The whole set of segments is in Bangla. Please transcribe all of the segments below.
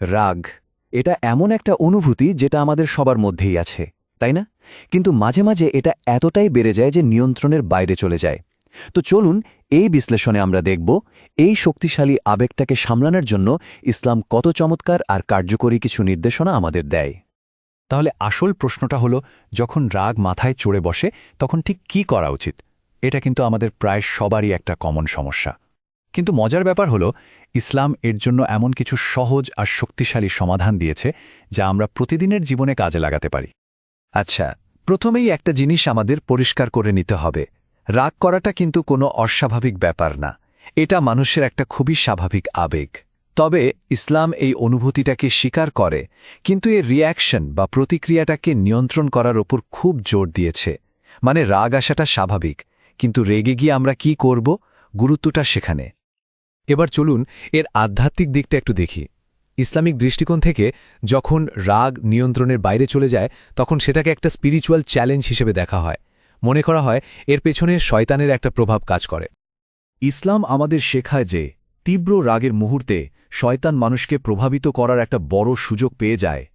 রাগ, এটা এমন একটা অনুভূতি যেটা আমাদের সবার মধ্যেই আছে, তাই না? কিন্তু মাঝে মাঝে এটা এতটাই বেড়ে যায় যে নিয়ন্ত্রণের বাইরে চলে যায়। তো চলুন এই বিশ্লেষণে আমরা দেখব এই শক্তিশালী আবেগটাকে সামলানোর জন্য ইসলাম কত চমৎকার আর কার্যকরী কিছু নির্দেশনা আমাদের দেয়। তাহলে আসল প্রশ্নটা হলো, যখন রাগ মাথায় চড়ে বসে, তখন ঠিক কি করা উচিত? এটা কিন্তু আমাদের প্রায় সবারই একটা কমন সমস্যা। কিন্তু মজার ব্যাপার হলো, ইসলাম এর জন্য এমন কিছু সহজ আর শক্তিশালী সমাধান দিয়েছে যা আমরা প্রতিদিনের জীবনে কাজে লাগাতে পারি। আচ্ছা প্রথমেই একটা জিনিস আমাদের পরিষ্কার করে নিতে হবে। রাগ করাটা কিন্তু কোনো অস্বাভাবিক ব্যাপার না। এটা মানুষের একটা খুবই স্বাভাবিক আবেগ। তবে ইসলাম এই অনুভূতিটাকে স্বীকার করে, কিন্তু এর রিয়াকশন বা প্রতিক্রিয়াটাকে নিয়ন্ত্রণ করার ওপর খুব জোর দিয়েছে। মানে রাগ আসাটা স্বাভাবিক, কিন্তু রেগে গিয়ে আমরা কি করব? গুরুত্বটা সেখানে। এবার চলুন এর আধ্যাত্মিক দিকটা একটু দেখি। ইসলামিক দৃষ্টিকোণ থেকে যখন রাগ নিয়ন্ত্রণের বাইরে চলে যায়, তখন সেটাকে একটা স্পিরিচুয়াল চ্যালেঞ্জ হিসেবে দেখা হয়। মনে করা হয় এর পেছনে শয়তানের একটা প্রভাব কাজ করে। ইসলাম আমাদের শেখায় যে, তীব্র রাগের মুহূর্তে শয়তান মানুষকে প্রভাবিত করার একটা বড় সুযোগ পেয়ে যায়।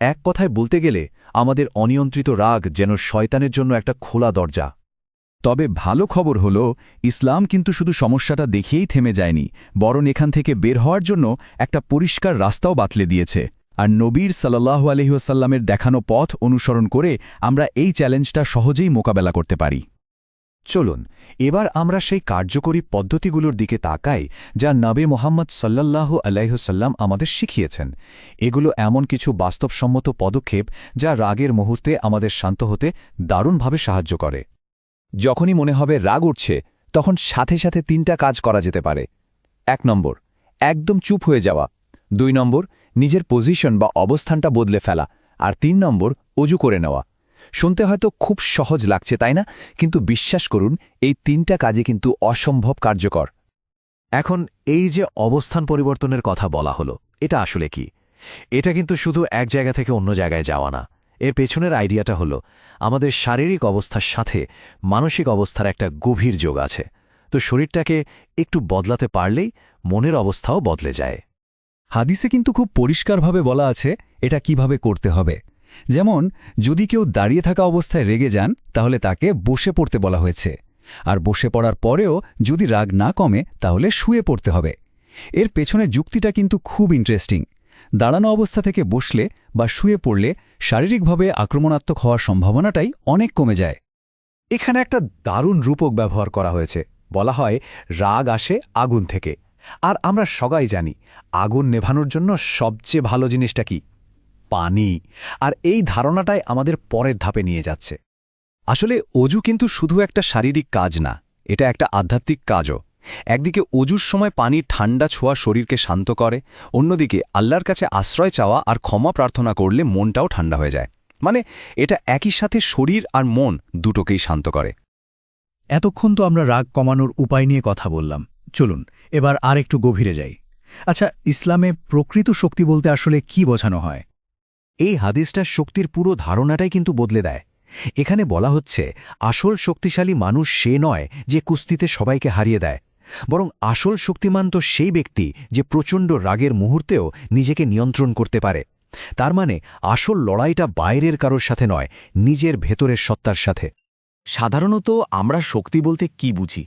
এক কথায় বলতে গেলে, আমাদের অনিয়ন্ত্রিত রাগ যেন শয়তানের জন্য একটা খোলা দরজা। তবে ভালো খবর হল, ইসলাম কিন্তু শুধু সমস্যাটা দেখিয়েই থেমে যায়নি, বরং এখান থেকে বের হওয়ার জন্য একটা পরিষ্কার রাস্তাও বাতলে দিয়েছে। আর নবীর সাল্লাহু আলহিহাসাল্লামের দেখানো পথ অনুসরণ করে আমরা এই চ্যালেঞ্জটা সহজেই মোকাবেলা করতে পারি। চলুন, এবার আমরা সেই কার্যকরী পদ্ধতিগুলোর দিকে তাকাই, যা নবে মোহাম্মদ সাল্লাল্লাহু আলাইহসাল্লাম আমাদের শিখিয়েছেন। এগুলো এমন কিছু বাস্তবসম্মত পদক্ষেপ যা রাগের মুহূর্তে আমাদের শান্ত হতে দারুণভাবে সাহায্য করে। যখনই মনে হবে রাগ উঠছে, তখন সাথে সাথে তিনটা কাজ করা যেতে পারে। এক নম্বর, একদম চুপ হয়ে যাওয়া। দুই নম্বর, নিজের পজিশন বা অবস্থানটা বদলে ফেলা। আর তিন নম্বর অজু করে নেওয়া। শুনতে হয়তো খুব সহজ লাগছে, তাই না? কিন্তু বিশ্বাস করুন, এই তিনটা কাজে কিন্তু অসম্ভব কার্যকর। এখন এই যে অবস্থান পরিবর্তনের কথা বলা হলো, এটা আসলে কি? এটা কিন্তু শুধু এক জায়গা থেকে অন্য জায়গায় যাওয়া না। এর পেছনের আইডিয়াটা হলো, আমাদের শারীরিক অবস্থার সাথে মানসিক অবস্থার একটা গভীর যোগ আছে। তো শরীরটাকে একটু বদলাতে পারলেই মনের অবস্থাও বদলে যায়। হাদিসে কিন্তু খুব পরিষ্কারভাবে বলা আছে, এটা কীভাবে করতে হবে। যেমন, যদি কেউ দাঁড়িয়ে থাকা অবস্থায় রেগে যান, তাহলে তাকে বসে পড়তে বলা হয়েছে। আর বসে পড়ার পরেও যদি রাগ না কমে, তাহলে শুয়ে পড়তে হবে। এর পেছনে যুক্তিটা কিন্তু খুব ইন্টারেস্টিং দাঁড়ানো অবস্থা থেকে বসলে বা শুয়ে পড়লে শারীরিকভাবে আক্রমণাত্মক হওয়ার সম্ভাবনাটাই অনেক কমে যায়। এখানে একটা দারুণ রূপক ব্যবহার করা হয়েছে। বলা হয় রাগ আসে আগুন থেকে। আর আমরা সবাই জানি, আগুন নেভানোর জন্য সবচেয়ে ভালো জিনিসটা কি? পানি। আর এই ধারণাটাই আমাদের পরের ধাপে নিয়ে যাচ্ছে। আসলে অজু কিন্তু শুধু একটা শারীরিক কাজ না, এটা একটা আধ্যাত্মিক কাজও। একদিকে অজুর সময় পানির ঠান্ডা ছোঁয়া শরীরকে শান্ত করে, অন্যদিকে আল্লাহর কাছে আশ্রয় চাওয়া আর ক্ষমা প্রার্থনা করলে মনটাও ঠান্ডা হয়ে যায়। মানে এটা একই সাথে শরীর আর মন দুটোকেই শান্ত করে। এতক্ষণ তো আমরা রাগ কমানোর উপায় নিয়ে কথা বললাম। চলুন, এবার আর একটু গভীরে যাই। আচ্ছা ইসলামে প্রকৃত শক্তি বলতে আসলে কি বোঝানো হয়? এই হাদিসটা শক্তির পুরো ধারণাটাই কিন্তু বদলে দেয়। এখানে বলা হচ্ছে, আসল শক্তিশালী মানুষ সে নয় যে কুস্তিতে সবাইকে হারিয়ে দেয়। বরং আসল শক্তিমান তো সেই ব্যক্তি যে প্রচণ্ড রাগের মুহূর্তেও নিজেকে নিয়ন্ত্রণ করতে পারে। তার মানে আসল লড়াইটা বাইরের কারোর সাথে নয়, নিজের ভেতরের সত্তার সাথে। সাধারণত আমরা শক্তি বলতে কি বুঝি?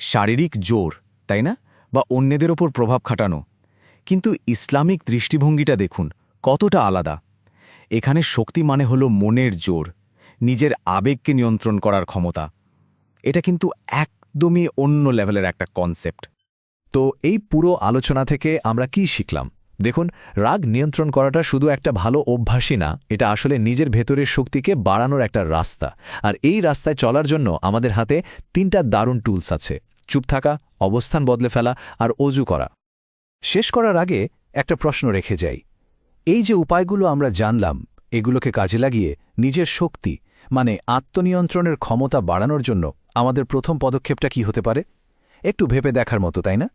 শারীরিক জোর, তাই না? বা অন্যদের ওপর প্রভাব খাটানো। কিন্তু ইসলামিক দৃষ্টিভঙ্গিটা দেখুন, কতটা আলাদা। এখানে শক্তি মানে হলো মনের জোর, নিজের আবেগকে নিয়ন্ত্রণ করার ক্ষমতা। এটা কিন্তু একদমই অন্য লেভেলের একটা কনসেপ্ট তো এই পুরো আলোচনা থেকে আমরা কি শিখলাম? দেখুন, রাগ নিয়ন্ত্রণ করাটা শুধু একটা ভালো অভ্যাসই না, এটা আসলে নিজের ভেতরের শক্তিকে বাড়ানোর একটা রাস্তা। আর এই রাস্তায় চলার জন্য আমাদের হাতে তিনটা দারুণ টুলস আছে। চুপ থাকা, অবস্থান বদলে ফেলা আর অজু করা। শেষ করার আগে একটা প্রশ্ন রেখে যাই। এই যে উপায়গুলো আমরা জানলাম, এগুলোকে কাজে লাগিয়ে নিজের শক্তি মানে আত্মনিয়ন্ত্রণের ক্ষমতা বাড়ানোর জন্য আমাদের প্রথম পদক্ষেপটা কি হতে পারে? একটু ভেবে দেখার মতো তাই না?